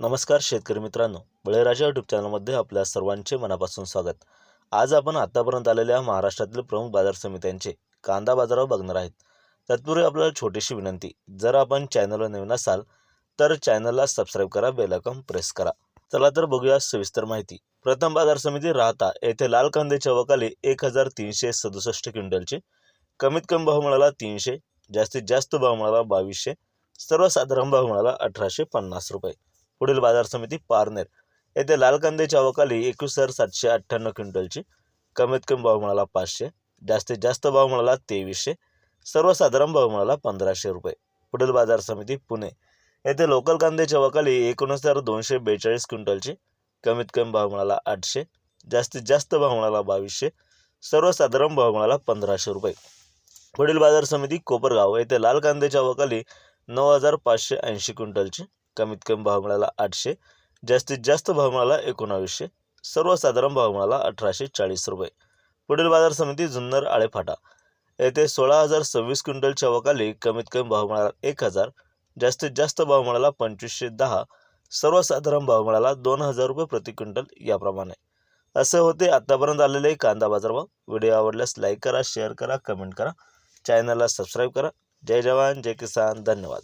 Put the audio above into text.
नमस्कार शेतकरी मित्रांनो. बळीराजा यूट्यूब चॅनलमध्ये आपल्या सर्वांचे मनापासून स्वागत. आज आपण आतापर्यंत आलेल्या महाराष्ट्रातील प्रमुख बाजार समित्यांचे कांदा बाजारावर बघणार आहेत. तत्पूर्वी आपल्याला छोटीशी विनंती जर आपण चॅनलवर नवीन असाल तर चॅनलला सबस्क्राईब करा बेलायकॉन प्रेस करा. चला तर बघूया सविस्तर माहिती. प्रथम बाजार समिती राहता येथे लाल कांद्याच्या वकाली एक हजार तीनशे सदुसष्ट क्विंटलचे कमीत कमी भाव मिळाला तीनशे जास्तीत जास्त भाव मिळाला बावीसशे सर्वसाधारण भाव मिळाला अठराशे पन्नास रुपये. पुढील बाजार समिती पारनेर. येथे लाल कांद्याच्या अवकाली एकवीस हजार सातशे अठ्ठ्याण्णव क्विंटलची कमीत कमी भाव मिळाला पाचशे जास्तीत जास्त भाव मिळाला तेवीसशे सर्वसाधारण भाव मिळाला पंधराशे रुपये. पुढील बाजार समिती पुणे. येथे लोकल कांद्याच्या वकाली एकोणीस हजार दोनशे बेचाळीस क्विंटलची कमीत कमी भाव मिळाला आठशे जास्तीत जास्त भाव मिळाला बावीसशे सर्वसाधारण भाव मिळाला पंधराशे रुपये. पुढील बाजार समिती कोपरगाव. येथे लाल कांद्याच्या वकाली नऊ हजार पाचशे ऐंशी क्विंटलची कमीत कमी भाव मिळाला आठशे जास्तीत जास्त भाव मिळाला एकोणावीसशे सर्वसाधारण भाव मिळाला अठराशे चाळीस रुपये. पुढील बाजार समिती जुन्नर आळेफाटा येथे सोळा हजार सव्वीस क्विंटलच्या वकाली कमीत कमी भाव मिळाला एक हजार जास्तीत जास्त भाव मिळाला पंचवीसशे दहा सर्वसाधारण भाव मिळाला दोन हजार रुपये प्रति क्विंटल याप्रमाणे. असे होते आत्तापर्यंत आलेले कांदा बाजारभाव. व्हिडिओ आवडल्यास लाईक करा शेअर करा कमेंट करा. चॅनलला सबस्क्राईब करा. जय जवान जय किसान. धन्यवाद.